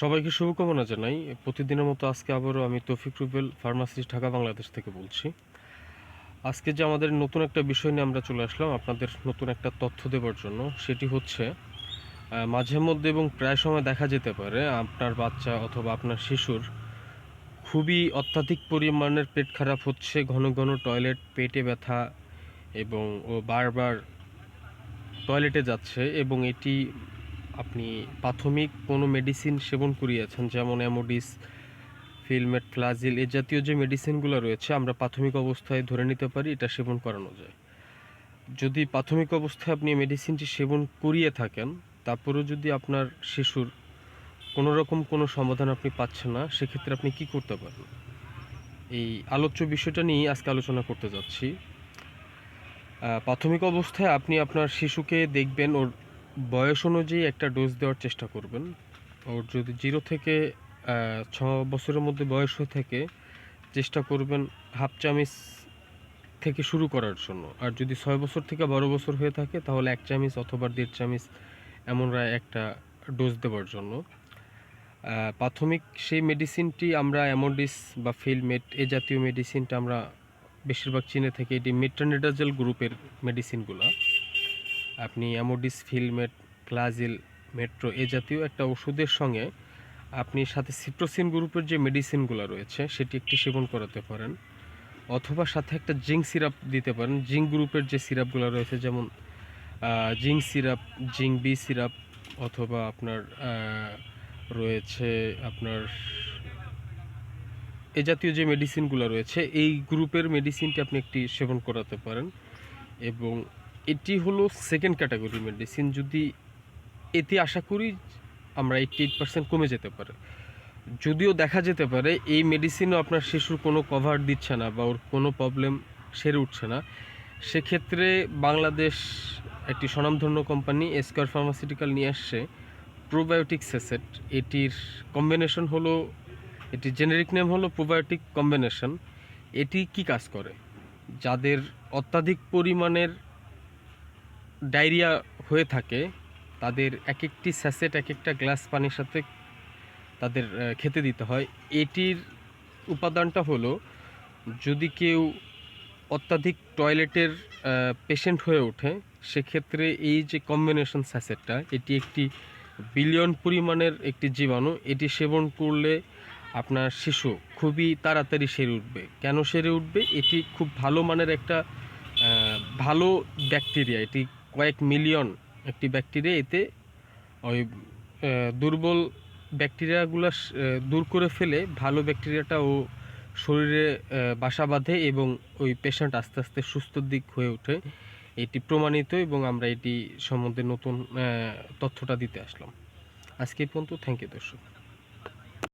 সবাইকে শুভকামনা জানাই। প্রতিদিনের মতো আজকে আবারও আমি তৌফিক রুবেল ফার্মাসিস্ট ঢাকা, বাংলাদেশ থেকে বলছি। আজকে যে আমাদের নতুন একটা বিষয় নিয়ে আমরা চলে আসলাম আপনাদের নতুন একটা তথ্য দেওয়ার জন্য, সেটি হচ্ছে মাঝে মধ্যে এবং প্রায় সময় দেখা যেতে পারে, আপনার বাচ্চা অথবা আপনার শিশুর খুবই অত্যাধিক পরিমাণের পেট খারাপ হচ্ছে, ঘন ঘন টয়লেট, পেটে ব্যথা এবং ও বারবার টয়লেটে যাচ্ছে এবং এটি আপনি প্রাথমিক কোনো মেডিসিন সেবন করিয়েছেন, যেমন অ্যামোডিস ফিলমেট ফ্লাজিল এ জাতীয় যে মেডিসিনগুলো রয়েছে, আমরা প্রাথমিক অবস্থায় ধরে নিতে পারি, এটা সেবন করানো যায়। যদি প্রাথমিক অবস্থায় আপনি মেডিসিনটি সেবন করিয়ে থাকেন, তারপরেও যদি আপনার শিশুর কোনো রকম কোনো সমাধান আপনি পাচ্ছেন না, সেক্ষেত্রে আপনি কি করতে পারেন? এই আলোচ্য বিষয়টা নিয়ে আজকে আলোচনা করতে যাচ্ছি। প্রাথমিক অবস্থায় আপনি আপনার শিশুকে দেখবেন, ওর বয়স অনুযায়ী একটা ডোজ দেওয়ার চেষ্টা করবেন। ওর যদি জিরো থেকে ছ বছরের মধ্যে বয়স হয়ে থাকে, চেষ্টা করবেন হাফ চামিচ থেকে শুরু করার জন্য। আর যদি ছয় বছর থেকে বারো বছর হয়ে থাকে, তাহলে এক চামিচ অথবা দেড় চামিচ এমন রায় একটা ডোজ দেওয়ার জন্য। প্রাথমিক সেই মেডিসিনটি আমরা অ্যামোডিস বা ফিলমেট এ জাতীয় মেডিসিনটা আমরা বেশিরভাগ চীনে থেকে এটি মেট্রানিডাজেল গ্রুপের মেডিসিনগুলো আপনি অ্যামোডিস, ফিলমেট ফ্লাজিল মেট্রো এ জাতীয় একটা ওষুধের সঙ্গে আপনি সাথে সিপ্রোসিন গ্রুপের যে মেডিসিনগুলো রয়েছে, সেটি একটি সেবন করাতে পারেন। অথবা সাথে একটা জিঙ্ক সিরাপ দিতে পারেন। জিঙ্ক গ্রুপের যে সিরাপগুলো রয়েছে, যেমন zinc syrup, zinc B syrup, অথবা আপনার রয়েছে আপনার, এ জাতীয় যে মেডিসিনগুলো রয়েছে, এই গ্রুপের মেডিসিনটি আপনি একটি সেবন করাতে পারেন। এবং এটি হলো সেকেন্ড ক্যাটাগরি মেডিসিন যদি এতে আশা করি আমরা এইটি এইট পার্সেন্ট কমে যেতে পারে। যদিও দেখা যেতে পারে, এই মেডিসিনও আপনার শিশুর কোনো কভার দিচ্ছে না বা ওর কোনো প্রবলেম সেরে উঠছে না। সেক্ষেত্রে বাংলাদেশ একটি স্বনামধন্য কোম্পানি এসকোয়ার ফার্মাসিউটিক্যাল নিয়ে আসছে প্রোবায়োটিক সেসেট এটির কম্বিনেশন হলো, এটির জেনেরিক নেম হলো প্রোবায়োটিক কম্বিনেশন এটি কি কাজ করে? যাদের অত্যাধিক পরিমাণের ডায়রিয়া হয়ে থাকে, তাদের এক একটি স্যাসেট এক একটা গ্লাস পানির সাথে তাদের খেতে দিতে হয়। এটির উপাদানটা হলো, যদি কেউ অত্যাধিক টয়লেটের পেশেন্ট হয়ে ওঠে, সেক্ষেত্রে এই যে কম্বিনেশন স্যাসেটটা এটি একটি বিলিয়ন পরিমাণের একটি জীবাণু। এটি সেবন করলে আপনার শিশু খুবই তাড়াতাড়ি সেরে উঠবে। কেন সেরে উঠবে? এটি খুব ভালো মানের একটা ভালো ব্যাকটেরিয়া। এটি কয়েক মিলিয়ন একটি ব্যাকটেরিয়া, এতে ওই দুর্বল ব্যাকটেরিয়াগুলো দূর করে ফেলে ভালো ব্যাকটেরিয়াটা ও শরীরে বাসা বাঁধে এবং ওই পেশেন্ট আস্তে আস্তে সুস্থ দিক হয়ে ওঠে। এটি প্রমাণিত এবং আমরা এটি সম্বন্ধে নতুন তথ্যটা দিতে আসলাম। আজকে পর্যন্ত থ্যাংক ইউ দর্শক।